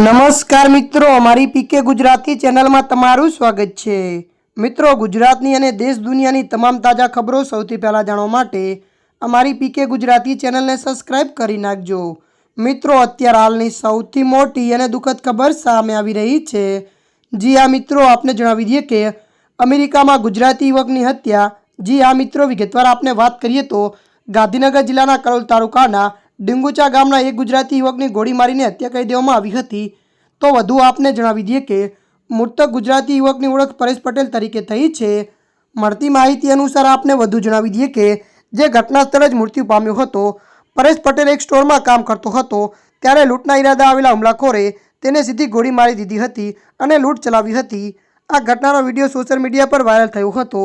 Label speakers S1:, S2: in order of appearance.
S1: નમસ્કાર મિત્રો, અમારી પીકે ગુજરાતી ચેનલમાં તમારું સ્વાગત છે. મિત્રો, ગુજરાતની અને દેશ દુનિયાની તમામ તાજા ખબરો સૌથી પહેલાં જાણવા માટે અમારી પીકે ગુજરાતી ચેનલને સબસ્ક્રાઇબ કરી નાખજો. મિત્રો, અત્યારે હાલની સૌથી મોટી અને દુઃખદ ખબર સામે આવી રહી છે. જી આ મિત્રો, આપને જણાવી દઈએ કે અમેરિકામાં ગુજરાતી યુવકની હત્યા. જી આ મિત્રો, વિગતવાર આપને વાત કરીએ તો ગાંધીનગર જિલ્લાના કરોલ તાલુકાના ડિંગુચા ગામના એક ગુજરાતી યુવકની ગોળી મારીને હત્યા કરી દેવામાં આવી હતી. તો વધુ આપને જણાવી દઈએ કે મૃતક ગુજરાતી યુવકની ઓળખ પરેશ પટેલ તરીકે થઈ છે. મળતી માહિતી અનુસાર આપને વધુ જણાવી દઈએ કે જે ઘટના સ્થળે જ મૃત્યુ પામ્યો હતો. પરેશ પટેલ એક સ્ટોરમાં કામ કરતો હતો. ત્યારે લૂંટના ઈરાદા આવેલા હુમલાખોરે તેને સીધી ગોળી મારી દીધી હતી અને લૂંટ ચલાવી હતી. આ ઘટનાનો વીડિયો સોશિયલ મીડિયા પર વાયરલ થયો હતો.